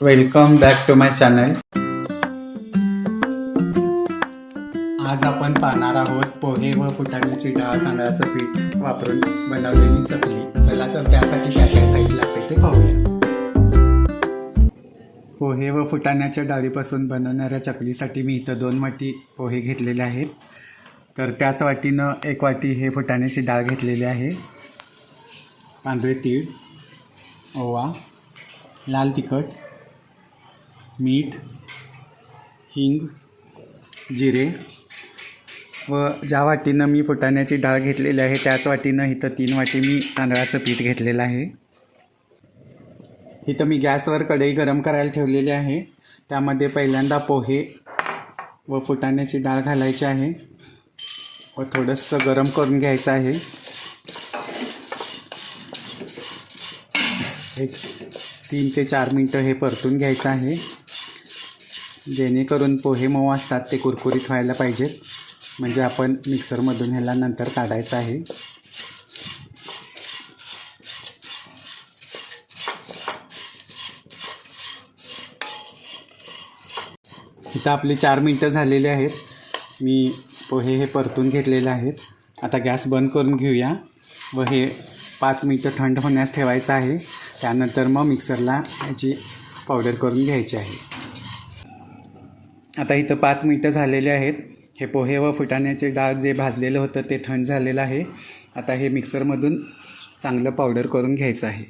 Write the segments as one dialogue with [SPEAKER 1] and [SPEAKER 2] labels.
[SPEAKER 1] Welcome back to my channel आज आपण पाहणार आहोत पोहे व फुटाण्याची डाळ तांदळाचं पीठ वापरून बनवलेली चकली. चला तर त्यासाठी काय काय साहित्य लागते ते पाहूया. पोहे व फुटाण्याच्या डाळीपासून बनवणाऱ्या चकलीसाठी मी इथं दोन वाटी पोहे घेतलेले आहेत. तर त्याच वाटीनं एक वाटी हे फुटाण्याची डाळ घेतलेली आहे. पांढरे तीळ ओवा लाल तिखट मीठ हिंग जिरे व ज्या वाटीनं मी फुटाण्याची डाळ घेतलेली आहे त्याच वाटीनं इथं तीन वाटी मी तांदळाचं पीठ घेतलेलं आहे. इथं मी गॅसवर कढई गरम करायला ठेवलेली आहे. त्यामध्ये पहिल्यांदा पोहे व फुटाण्याची डाळ घालायची आहे व थोडंसं गरम करून घ्यायचं आहे. एक तीन ते चार मिनटं हे परतून घ्यायचं आहे. जेणेकरून पोहे मऊ असतात ते कुरकुरीत व्हायला पाहिजेत. म्हणजे आपण मिक्सरमधून ह्याला नंतर काढायचं आहे. इथं आपली चार मिनटं झालेली आहेत. मी पोहे हे परतून घेतलेले आहेत. आता गॅस बंद करून घेऊया व हे पाच मिनटं थंड होण्यास ठेवायचं आहे. त्यानंतर मग मिक्सरला याची पावडर करून घ्यायची आहे. आता इथं पाच मिनटं झालेले आहेत. हे पोहे व फुटाण्याचे डाळ जे भाजलेलं होतं ते थंड झालेलं आहे. आता हे मिक्सरमधून चांगलं पावडर करून घ्यायचं आहे.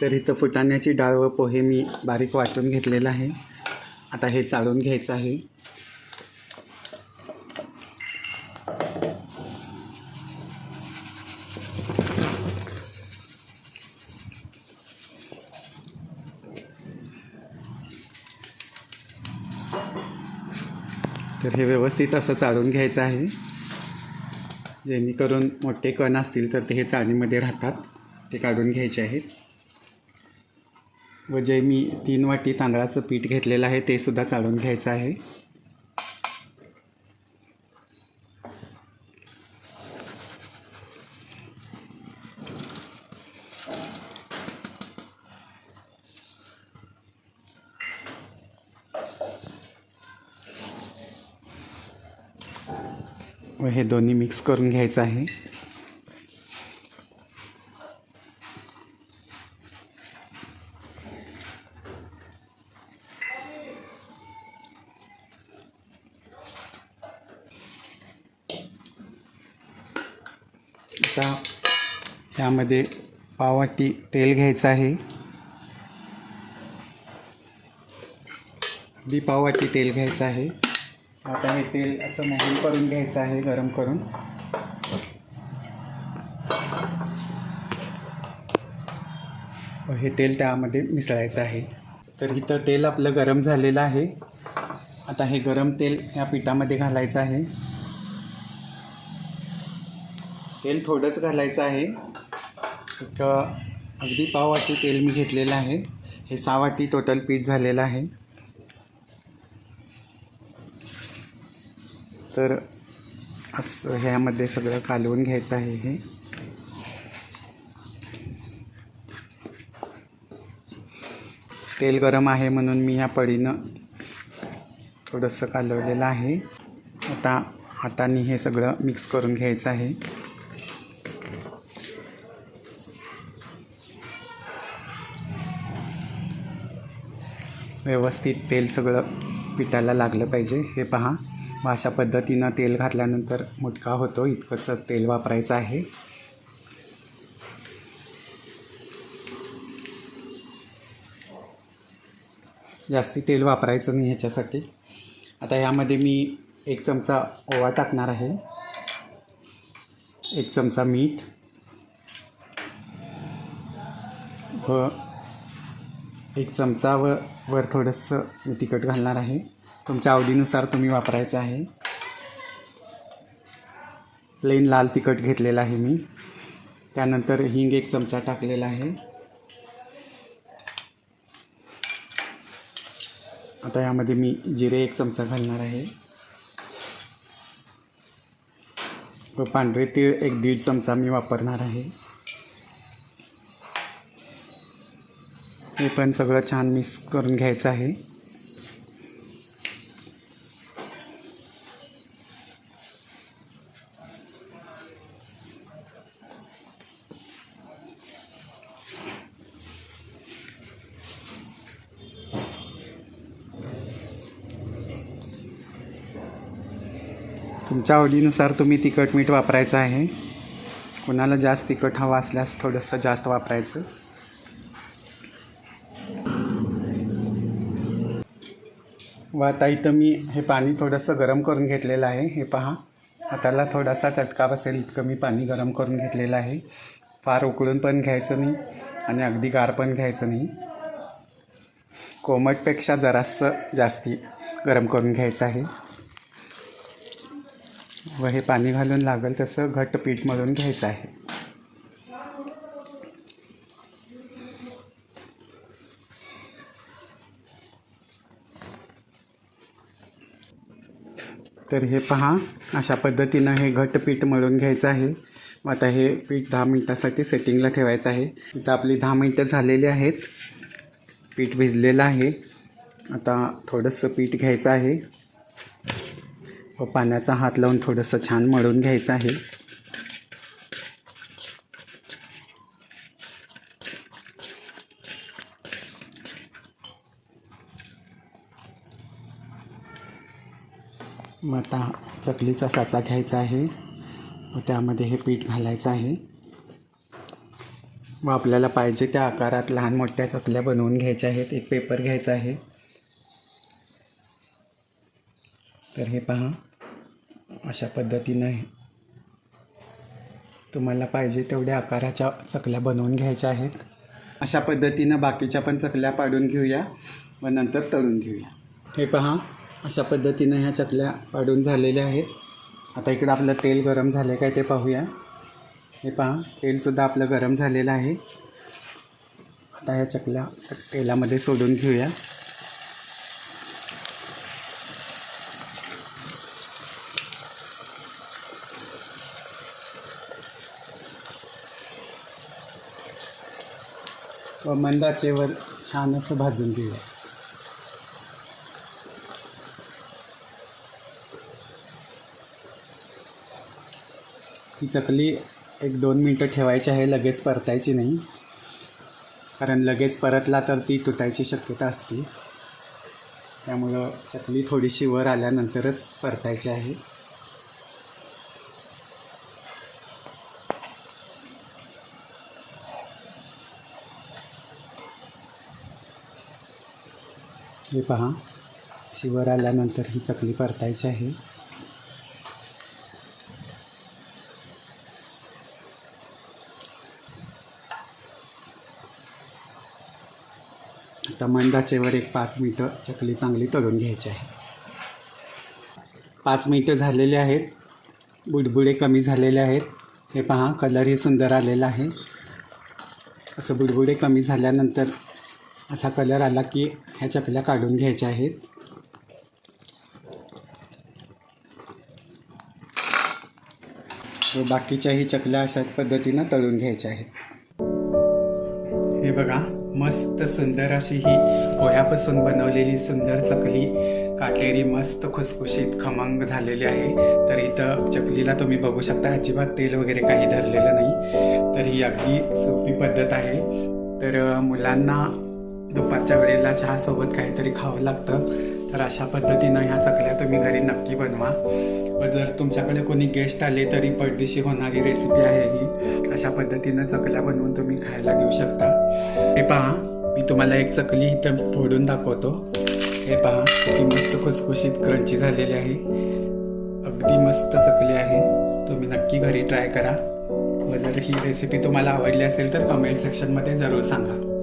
[SPEAKER 1] तर इथं फुटाण्याची डाळ व पोहे मी बारीक वाटून घेतलेलं आहे. आता हे चाळून घ्यायचं आहे. हे व्यवस्थित असं चाळून घ्यायचं आहे. जेणेकरून मोठे कण असतील तर ते हे चाळणीमध्ये राहतात. ते काढून घ्यायचे आहेत. व जे मी तीन वाटी तांदळाचं पीठ घेतलेलं आहे ते सुद्धा चाळून घ्यायचं आहे. व हे दोन्ही मिक्स करून घ्यायचं आहे. आता यामध्ये पावाटी तेल घ्यायचं आहे. अगदी पावाटी तेल घ्यायचं आहे. आता हे तेल याचं मोहन करून घ्यायचं आहे गरम करून. हे तेल त्यामध्ये मिसळायचं आहे. तर इथं तेल आपलं गरम झालेलं आहे. आता हे गरम तेल या पिठामध्ये घालायचं आहे. तेल थोडंच घालायचं आहे. एक अगदी पाव वाटी तेल मी घेतलेलं आहे. हे सहा वाटी टोटल पीठ झालेलं आहे. तर असं ह्यामध्ये सगळं कालवून घ्यायचं आहे हे. तेल गरम आहे म्हणून मी ह्या पळीनं थोडंसं कालवलेलं आहे. आता हाताने हे सगळं मिक्स करून घ्यायचं आहे. व्यवस्थित तेल सगळं पिठाला लागलं पाहिजे. हे पहा. मग अशा पद्धतीनं तेल घातल्यानंतर मुटका होतो. इतकंसं तेल वापरायचं आहे. जास्ती तेल वापरायचं नाही ह्याच्यासाठी. आता यामध्ये मी एक चमचा ओवा टाकणार आहे. एक चमचा मीठ. व एक चमचा व वर थोडंसं मी तिखट घालणार आहे. तुमच्या आवडीनुसार तुम्ही वापरायचं आहे. प्लेन लाल तिखट घेतलेलं आहे मी. त्यानंतर हिंग एक चमचा टाकलेला आहे. आता यामध्ये मी जिरे एक चमचा घालणार आहे. व पांढरे तीळ एक दीड चमचा मी वापरणार आहे. हे पण सगळं छान मिक्स करून घ्यायचं आहे. तुमच्या आवडीनुसार तुम्ही तिखट मीठ वापरायचं आहे. कोणाला जास्त तिखट हवं असल्यास थोडंसं जास्त वापरायचं. व आता इथं मी हे पाणी थोडंसं गरम करून घेतलेलं आहे. हे पहा हाताला थोडासा चटका बसेल इतकं मी पाणी गरम करून घेतलेलं आहे. फार उकळून पण घ्यायचं नाही आणि अगदी गार पण घ्यायचं नाही. कोमटपेक्षा जरासं जास्ती गरम करून घ्यायचं आहे. व हे पाणी घालून लागेल तसं घट्ट पीठ मळून घ्यायचं आहे. तर हे पहा अशा पद्धतीनं हे घट्ट पीठ मळून घ्यायचं आहे. मग आता हे पीठ दहा मिनटासाठी सेटिंगला ठेवायचं आहे. इथं आपली दहा मिनटं झालेली आहेत. पीठ भिजलेलं आहे. आता थोडंसं पीठ घ्यायचं आहे. व पाण्याचा हात लावून थोडंसं छान मळून घ्यायचं आहे. मग आता चकलीचा साचा घ्यायचा आहे. व त्यामध्ये हे पीठ घालायचं आहे. व आपल्याला पाहिजे त्या आकारात लहान मोठ्या चकल्या बनवून घ्यायच्या आहेत. एक पेपर घ्यायचा आहे. तर हे पहा अशा पद्धतीनं तुम्हाला पाहिजे तेवढ्या आकाराच्या चकल्या बनवून घ्यायच्या आहेत. अशा पद्धतीनं बाकीच्या पण चकल्या पाडून घेऊया व नंतर तळून घेऊया. हे पहा अशा पद्धतीनं ह्या चकल्या पाडून झालेल्या आहेत. आता इकडं आपलं तेल गरम झालं काय ते पाहूया. हे पहा तेलसुद्धा आपलं गरम झालेलं आहे. आता ह्या चकल्या तेलामध्ये सोडून घेऊया. मंदाचेवर छान असं भाजून घेऊया. ही चकली एक दोन मिनटं ठेवायची आहे लगेच परतायची नाही. कारण लगेच परतला तर ती तुटायची शक्यता असते. त्यामुळं चकली थोडीशी वर आल्यानंतरच परतायची आहे. हे पहा. शिवर आल्यानंतर ही चकली परतायची आहे. आता मंदाचेवर एक पाच मिनटं चकली चांगली तळून घ्यायची आहे. पाच मिनटं झालेले आहेत. बुडबुडे कमी झालेले आहेत. हे पहा कलरही सुंदर आलेला आहे. असं बुडबुडे कमी झाल्यानंतर असा कलर आला की ह्या चकल्या काढून घ्यायच्या आहेत. व बाकीच्याही चकल्या अशाच पद्धतीनं तळून घ्यायच्या आहेत. हे बघा मस्त सुंदर अशी ही पोह्यापासून बनवलेली सुंदर चकली. काटेरी मस्त खुसखुशीत खमंग झालेली आहे. तर इथं चकलीला तुम्ही बघू शकता अजिबात तेल वगैरे काही धरलेलं नाही. तर ही अगदी सोपी पद्धत आहे. तर मुलांना दुपारच्या वेळेला चहासोबत काहीतरी खावं लागतं. तर अशा पद्धतीनं ह्या चकल्या तुम्ही घरी नक्की बनवा. व जर तुमच्याकडे कोणी गेस्ट आले तरी पडदिशी होणारी रेसिपी आहे ही. अशा पद्धतीनं चकल्या बनवून तुम्ही खायला देऊ शकता. हे पहा मी तुम्हाला एक चकली इथं फोडून दाखवतो. हे पहा ती मस्त खुसखुशीत क्रंची झालेली आहे. अगदी मस्त चकली आहे. तुम्ही नक्की घरी ट्राय करा. व जर ही रेसिपी तुम्हाला आवडली असेल तर कमेंट सेक्शनमध्ये जरूर सांगा.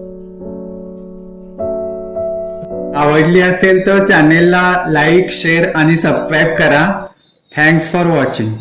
[SPEAKER 1] आवडली असेल तर चॅनेलला लाईक शेअर आणि सबस्क्राईब करा. Thanks for watching